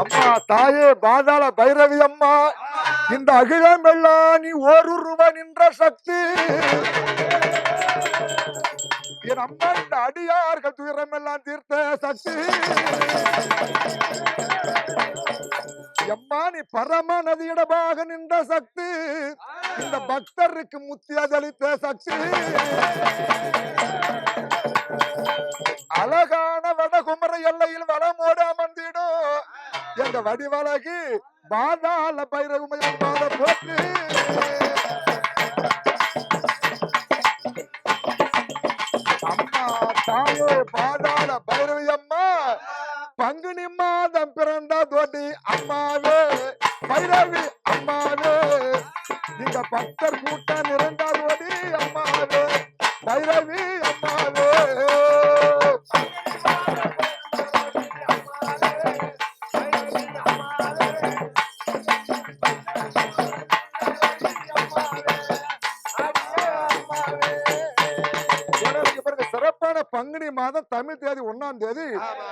அம்மா தாயே பாதாள பைரவி அம்மா இந்த அகிலம் எல்லாம் நீ ஓருருவ நின்ற சக்தி. என் அம்மா இந்த அடியார்கள் துயரம் எல்லாம் தீர்த்த சக்தி. எம்மா நீ பரம நதியிடமாக நின்ற சக்தி. இந்த பக்தருக்கு முத்தியதளித்த சக்தி அழகான வடகுமர எல்லையில் வளமோடு அமர்ந்திடும். எங்க வடிவழகி பாதாள பைரகுமையின் பாத இந்த பக்தர் கூட்டம் நிறைந்த தோடி அம்மாவே. பைரவி அம்மாவே. பங்குனி மாதம் தமிழ் தேதி ஒண்ணாம் தேதி.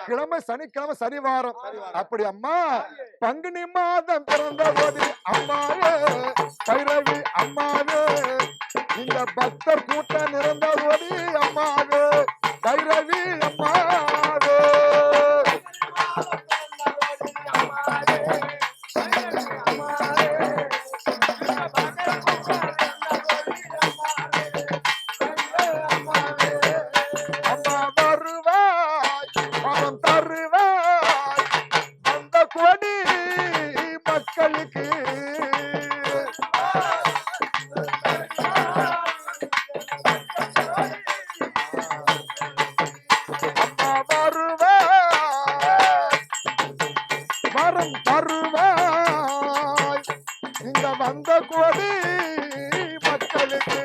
கிழமை சனிக்கிழமை சனிவாரம். அப்படி அம்மா பங்குனி மாதம் பிறந்த போது பக்தர் கூட்டம் நிறந்த ஒளி அம்மாவே. கைரவி அம்மாவே. அம்மா மக்களுக்கு இங்க வந்த கொடி மக்களுக்கு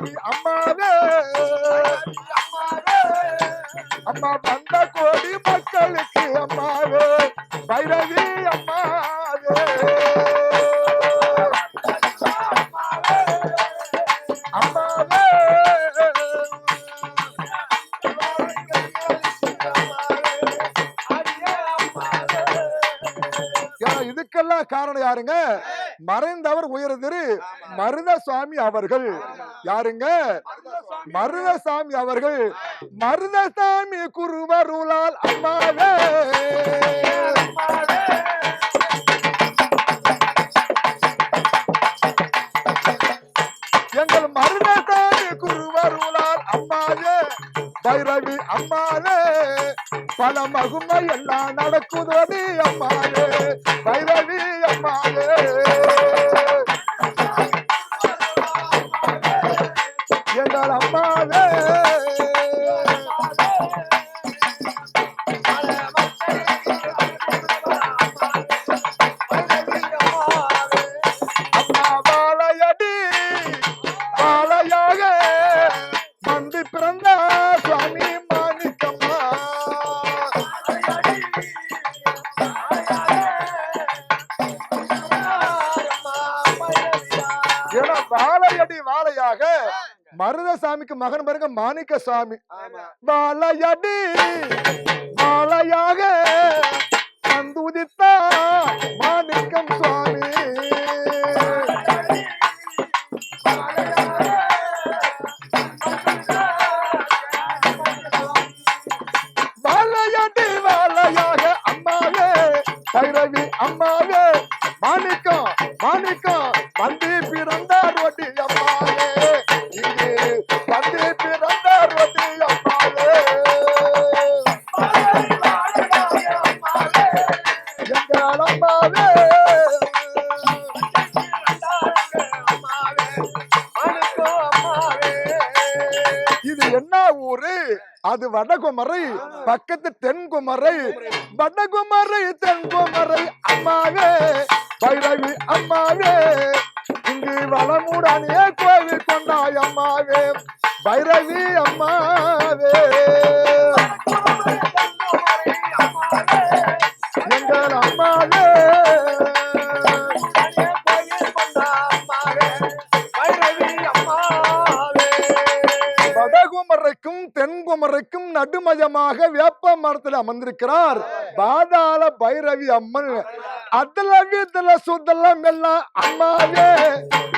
பைரவி அம்மாவே அம்மா வந்த கோடி மக்களுக்கு அம்மாவே பைரவி அம்மாவே. அம்மாவே. இதுக்கெல்லாம் காரணம் யாருங்க? மறைந்தவர் உயர் திரு மருத சுவாமி அவர்கள் யாருங்க? மருதசாமி. அவர்கள். மருதசாமி குருவருளால் அம்மாவே. எங்கள் மருதசாமி குருவருளால் அம்மாவே. பைரவி அம்மாவே. பல மகுமை எல்லாம் நடக்குதோடி அம்மாவே. பைரவி அம்மாவே. அம்மாவே அம்மா வாழையடி வாழையாக மருதசாமிக்கு மகன் பாருங்க மாணிக்க சாமி வாழையடி வாழையாக வந்து உதித்தா மாணிக்கம் சுவாமி. வாழையடி வாழையாக அம்மாவே பைரவி அம்மாவே மாணிக்கம் மாணிக்கம் வந்து பிறந்தார் ஒட்டி அம்மாவே. அம்மாவே இது என்ன ஊரு? அது வடகுமரை பக்கத்து தென்குமரை வடகுமரை தென்குமரை அம்மாவே பைரவி அம்மாவே. இங்கு வளமுடனே கோவில் கொண்டாய் அம்மாவே. பைரவி அம்மா வடகுமரைக்கும் தென்குமரைக்கும் நடுமயமாக வேப்ப மரத்தில் அமர்ந்திருக்கிறார் பாதாள பைரவி அம்மன். அதுல வீட்டுல சுத்தலம் எல்லாம் அம்மாவே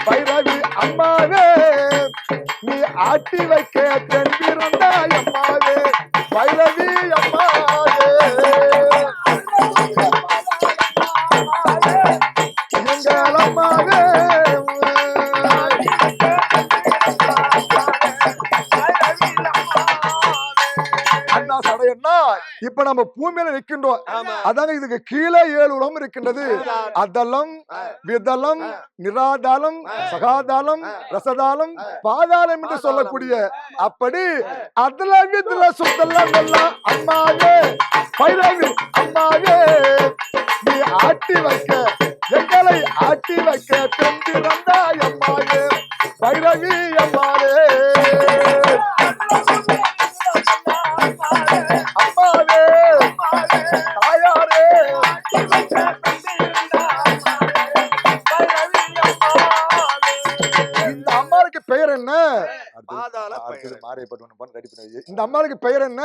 பைரவி அம்மாவே. நீ ஆட்டி வைக்க தென்பிறந்தாய் அம்மாவே பைரவி அம்மாவே. இப்ப நம்ம பூமியில நிற்கின்றோம் அதாங்க இதுக்கு கீழே ஏழு உலகம் இருக்கின்றது. அதலம் விதலம் நிராதாளம் சகாதாளம் ரசதாளம் பாதாளம் என்று சொல்லக்கூடிய அப்படி அதுல விதுல சுத்தலம் எல்லாம் அம்மாவே பைரவி அம்மாவே. நீ ஆட்டி வைக்க எங்களை ஆட்டி வைக்க தெம்பிறந்தாய் அம்மாவே. பைரவி பைரவி. மாரியப்பட்டு ஒண்ணு பண்ணு, ready பண்ணி. இந்த அம்மாவுக்கு பெயர் என்ன?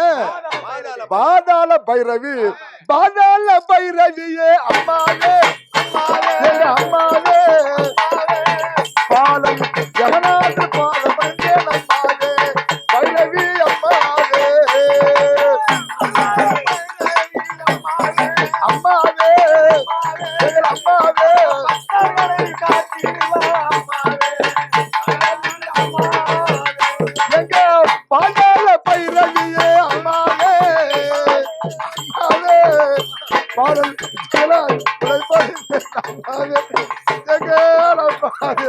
பாதாள பாதாள பைரவி. பாதாள பைரவியே அம்மாவே அம்மாவே. பாடல் ஜெகநாத அம்மாவே எங்க அம்மாவே